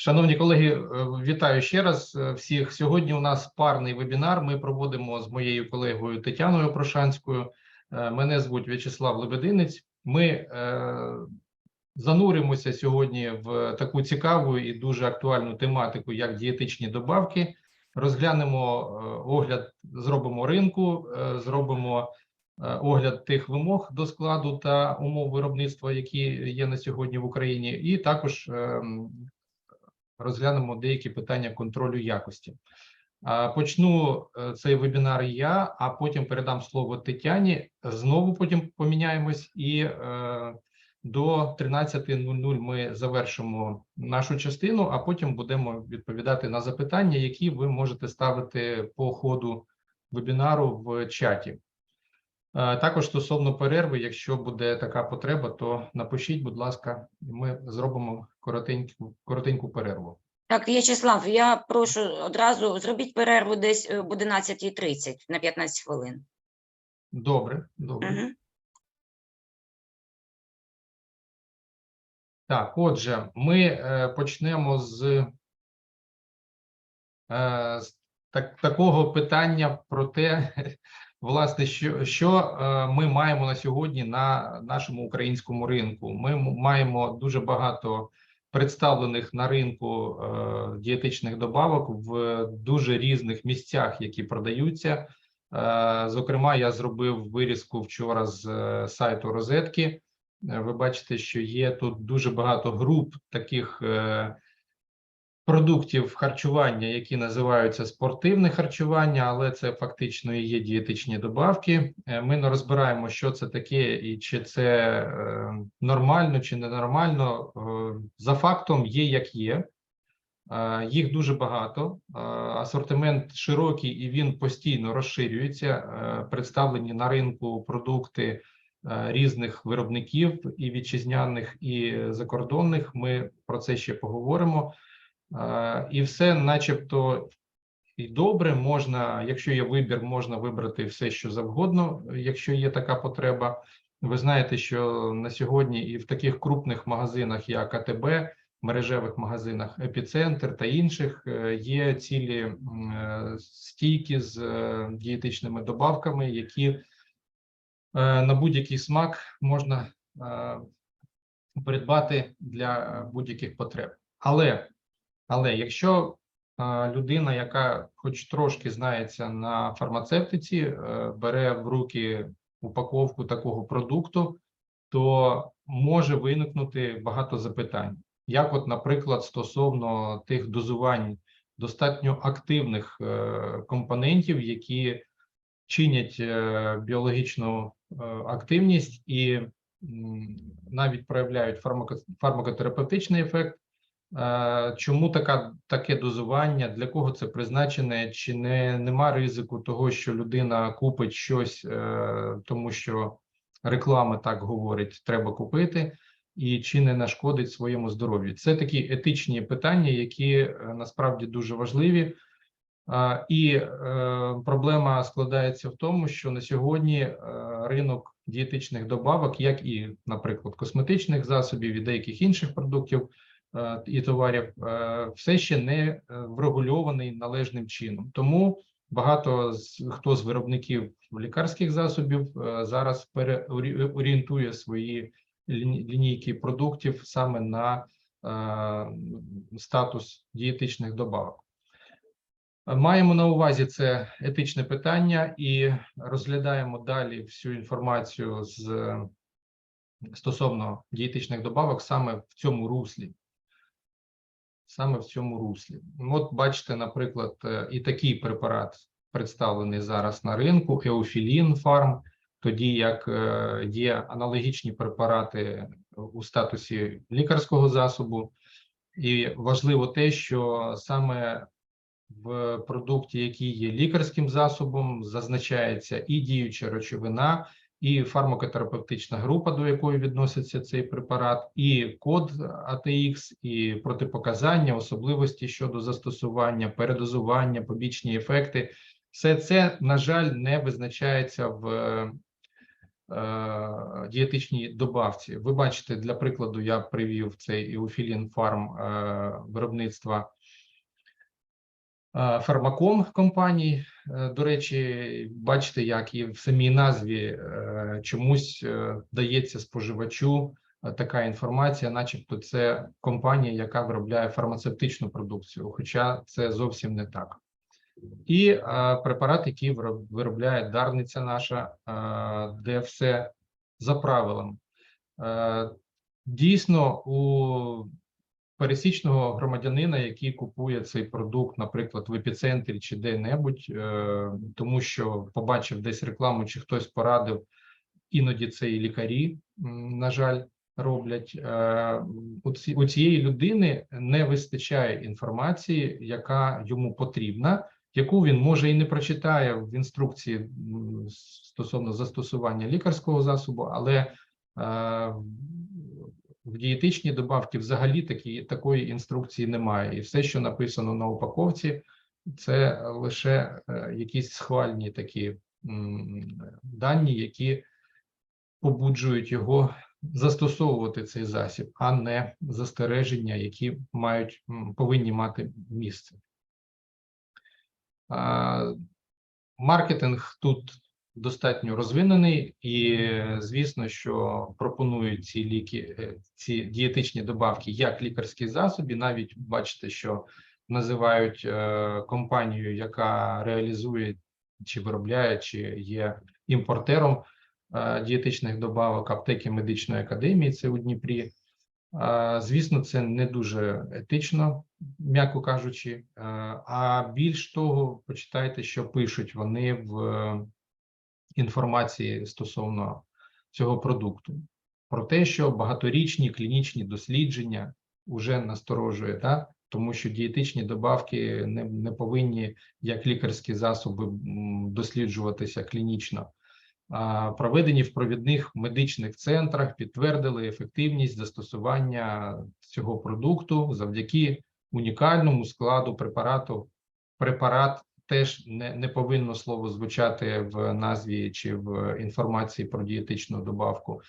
Шановні колеги, е, вітаю ще раз е, всіх. Сьогодні у нас парний вебінар. Ми проводимо з моєю колегою Тетяною Прошанською. Е, Мене звуть В'ячеслав Лебединець. Ми зануримося сьогодні в таку цікаву і дуже актуальну тематику, як дієтичні добавки. Розглянемо огляд, зробимо ринку, зробимо огляд тих вимог до складу та умов виробництва, які є на сьогодні в Україні, і також ем, розглянемо деякі питання контролю якості. Почну е, цей вебінар я, а потім передам слово Тетяні. Знову потім поміняємось, і е, до 13.00 ми завершимо нашу частину, а потім будемо відповідати на запитання, які ви можете ставити по ходу вебінару в чаті. Е, Також стосовно перерви, якщо буде така потреба, то напишіть, будь ласка, ми зробимо коротеньку, коротеньку перерву. Так, В'ячеслав, я прошу одразу зробіть перерву десь е, об 11.30 на 15 хвилин. Добре, добре. Угу. Так, отже, ми е, почнемо з, е, з так, такого питання про те, власне, що, що е, ми маємо на сьогодні на нашому українському ринку. Ми маємо дуже багато представлених на ринку е, дієтичних добавок в дуже різних місцях, які продаються. Е, зокрема, я зробив вирізку вчора з сайту розетки. Ви бачите, що є тут дуже багато груп таких продуктів харчування, які називаються спортивне харчування, але це фактично і є дієтичні добавки. Е, Ми не розбираємо, що це таке, і чи це е, нормально, чи ненормально. Е, За фактом є як є. Їх дуже багато, асортимент широкий і він постійно розширюється. Представлені на ринку продукти різних виробників і вітчизняних, і закордонних. Ми про це ще поговоримо. Е, І все, начебто, і добре, можна, якщо є вибір, можна вибрати все, що завгодно, якщо є така потреба. Ви знаєте, що на сьогодні і в таких крупних магазинах, як АТБ, мережевих магазинах Епіцентр та інших е, є цілі е, стійки з дієтичними добавками, які на будь-який смак можна придбати для будь-яких потреб. Але, але якщо е, людина, яка хоч трошки знається на фармацевтиці, е, бере в руки упаковку такого продукту, то може виникнути багато запитань. Як, от, наприклад, стосовно тих дозувань достатньо активних е, компонентів, які чинять біологічну активність і навіть проявляють фармакотерапевтичний ефект. Е, Чому така таке дозування? Для кого це призначене? Чи не нема ризику того, що людина купить щось, е, тому що реклама так говорить, треба купити, і чи не нашкодить своєму здоров'ю? Це такі етичні питання, які е, насправді дуже важливі. І проблема складається в тому, що на сьогодні ринок дієтичних добавок, як і, наприклад, косметичних засобів і деяких інших продуктів і товарів, е, все ще не е, врегульований належним чином. Тому багато з хто з виробників лікарських засобів е, зараз переорієнтує свої лінійки продуктів саме на е, статус дієтичних добавок. Маємо на увазі це етичне питання і розглядаємо далі всю інформацію з е, стосовно дієтичних добавок саме в цьому руслі. Саме в цьому руслі. От бачите, наприклад, е, і такий препарат представлений зараз на ринку Еофілін Фарм, тоді як е, є аналогічні препарати у статусі лікарського засобу. І важливо те, що саме в продукті, який є лікарським засобом, зазначається і діюча речовина, і фармакотерапевтична група, до якої відноситься цей препарат, і код ATX, і протипоказання, особливості щодо застосування, передозування, побічні ефекти. Все це, на жаль, не визначається в е, дієтичні добавці. Ви бачите, для прикладу, я привів цей Eufilin Farm е, виробництва е, фармаком компаній. Е, До речі, бачите, як і в самій назві е, чомусь е, дається споживачу е, така інформація, начебто це компанія, яка виробляє фармацевтичну продукцію, хоча це зовсім не так. І е, препарат, який виробляє дарниця наша, е, де все за правилом. Е, дійсно, у пересічного громадянина, який купує цей продукт, наприклад, в епіцентрі чи де-небудь, е, тому що побачив десь рекламу, чи хтось порадив, іноді це і лікарі, на жаль, роблять. Е, У ці- у цієї людини не вистачає інформації, яка йому потрібна, яку він може і не прочитає в інструкції стосовно застосування лікарського засобу, але е, в дієтичній добавці взагалі такі, такої інструкції немає. І все, що написано на упаковці, це лише е, якісь схвальні такі дані, які побуджують його застосовувати цей засіб, а не застереження, які мають повинні мати місце. Маркетинг тут достатньо розвинений, і звісно, що пропонують ці ліки, е, ці дієтичні добавки як лікарські засоби. Навіть бачите, що називають е, компанію, яка реалізує чи виробляє, чи є імпортером е, дієтичних добавок аптеки медичної академії. Це у Дніпрі. Звісно, це не дуже етично, м'яко кажучи. А більш того, почитайте, що пишуть вони в інформації стосовно цього продукту. Про те, що багаторічні клінічні дослідження вже насторожує, так? тому що дієтичні добавки не, не повинні як лікарські засоби досліджуватися клінічно. Проведені в провідних медичних центрах підтвердили ефективність застосування цього продукту завдяки унікальному складу препарату. Препарат теж не, не повинно слово звучати в назві чи в інформації про дієтичну добавку,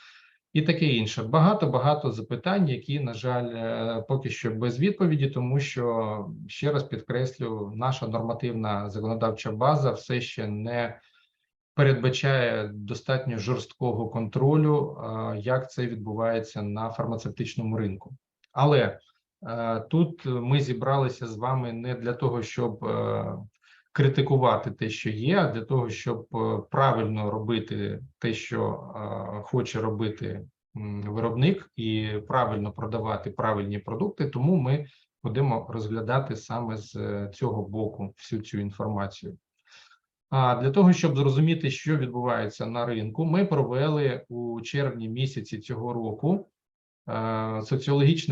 і таке інше. Багато багато запитань, які, на жаль, е, поки що без відповіді, тому що ще раз підкреслю, наша нормативна законодавча база все ще не передбачає достатньо жорсткого контролю, е, як це відбувається на фармацевтичному ринку. Але е, тут ми зібралися з вами не для того, щоб критикувати те, що є, а для того, щоб е, правильно робити те, що е, хоче робити виробник, і правильно продавати правильні продукти. Тому ми будемо розглядати саме з е, цього боку всю цю інформацію. А для того, щоб зрозуміти, що відбувається на ринку, ми провели у червні місяці цього року соціологічне